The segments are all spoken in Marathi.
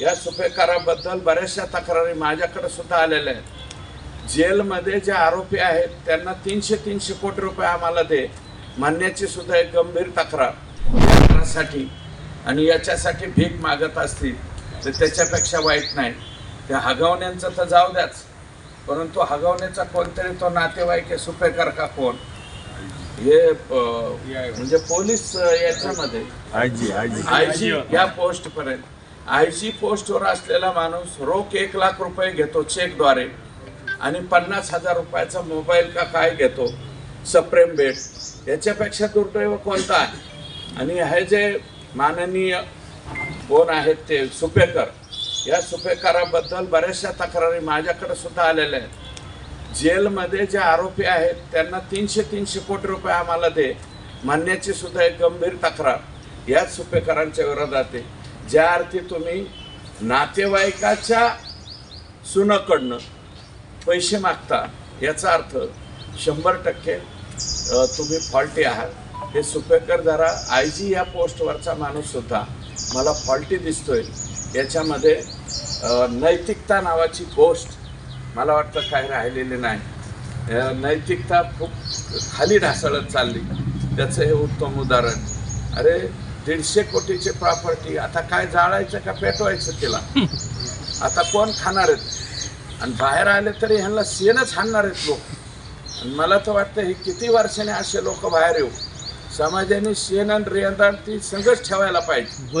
या सुपेकाराबद्दल बऱ्याचशा तक्रारी माझ्याकडे सुद्धा आलेल्या आहेत. जेलमध्ये जे आरोपी आहेत त्यांना तीनशे तीनशे कोटी रुपये आम्हाला दे म्हणण्याची सुद्धा एक गंभीर तक्रार. यासाठी आणि याच्यासाठी भीक मागत असतील तर त्याच्यापेक्षा वाईट नाही. त्या हगवण्यांचं तर जाऊ द्याच. परंतु हगवण्याचा कोणतरी तो नातेवाईक आहे सुपेकर का कोण? हे म्हणजे पोलीस याच्यामध्ये. आजी आजी आय जी. या पोस्ट पर्यंत आय जी पोस्टवर असलेला माणूस रोख एक लाख रुपये घेतो चेकद्वारे. आणि पन्नास हजार रुपयाचा मोबाईल का काय घेतो? सप्रेम बेट याच्यापेक्षा दुर्दैव कोणता आहे? आणि हे जे माननीय कोण आहेत ते सुपेकर या सुपेकराबद्दल बऱ्याचशा तक्रारी माझ्याकडे सुद्धा आलेल्या आहेत. जेलमध्ये जे आरोपी आहेत त्यांना तीनशे तीनशे कोटी रुपये आम्हाला दे. म्हणण्याची सुद्धा एक गंभीर तक्रार याच सुपेकरांच्या विरोधात आहे. ज्या अर्थी तुम्ही नातेवाईकाच्या सुनाकडनं पैसे मागता याचा अर्थ शंभर टक्के तुम्ही फॉल्टी आहात. हे सुपेकर जरा आय जी या पोस्टवरचा माणूससुद्धा मला फॉल्टी दिसतोय. याच्यामध्ये नैतिकता नावाची गोष्ट मला वाटतं काही राहिलेली नाही. नैतिकता खूप खाली ढासळत चालली. त्याचं हे उत्तम उदाहरण. अरे दीडशे कोटीची प्रॉपर्टी आता काय जाळायचं का पेटवायचं तिला? आता कोण खाणार आहेत? आणि बाहेर आले तरी ह्यांना शेणच हाणणार आहेत लोक. आणि मला तर वाटतं हे किती वर्षाने असे लोक बाहेर येऊ? समाजाने शेण आणि रेंदाण ती संघच ठेवायला पाहिजे.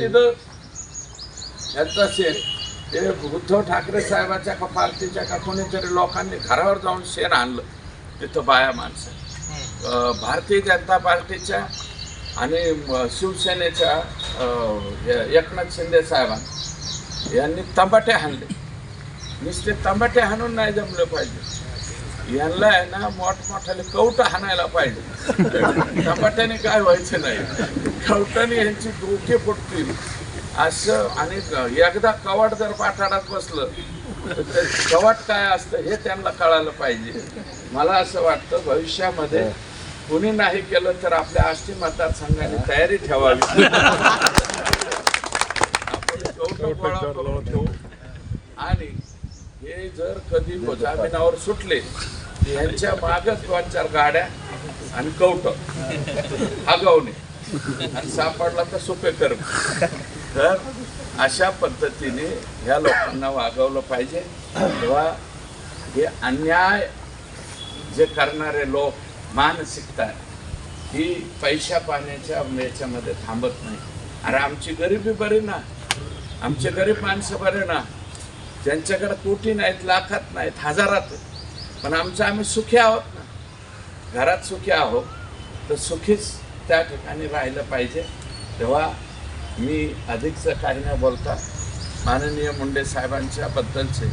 तिथं. यांचा शेण. ते उद्धव ठाकरे साहेबाच्या का पार्टीच्या का कोणीतरी लोकांनी घरावर जाऊन शेण आणलं. तिथं बाया माणसं. भारतीय जनता पार्टीच्या आणि शिवसेनेच्या एकनाथ शिंदे साहेबां यांनी तंबाटे हाणले. नुसते तंबाटे हाणून नाही जमलं पाहिजे. यांना आहे ना मोठमोठ्याने कवट हाणायला पाहिजे. तंबाट्याने काय व्हायचं नाही. कवटाने यांची डोके फुटतील. असं आणि एकदा कवाट जर पाठाडात बसलं तर कवाट काय असतं हे त्यांना कळालं पाहिजे. मला असं वाटतं भविष्यामध्ये हो. कुणी नाही केलं तर आपल्या आष्टी मतदारसंघाने तयारी ठेवावी. आपण ठेवू आणि हे जर कधी जामिनावर सुटले यांच्या मागच दोन चार गाड्या आणि कवट आगावणे आणि सापडला तर सोपे कर तर अशा पद्धतीने ह्या लोकांना वागवलं पाहिजे. तेव्हा हे अन्याय जे करणारे लोक मानसिकता ही पैशा पाण्याच्या याच्यामध्ये थांबत नाही. अरे आमची गरिबी बरी ना. आमचे गरीब माणसं बरे ना. ज्यांच्याकडे कोटी नाहीत लाखात नाहीत हजारात पण आमचं आम्ही सुखी आहोत ना. घरात सुखी आहोत तर सुखीच त्या ठिकाणी राहिलं पाहिजे. तेव्हा मी अधिकचं काही न बोलता माननीय मुंडे साहेबांच्या बद्दलचे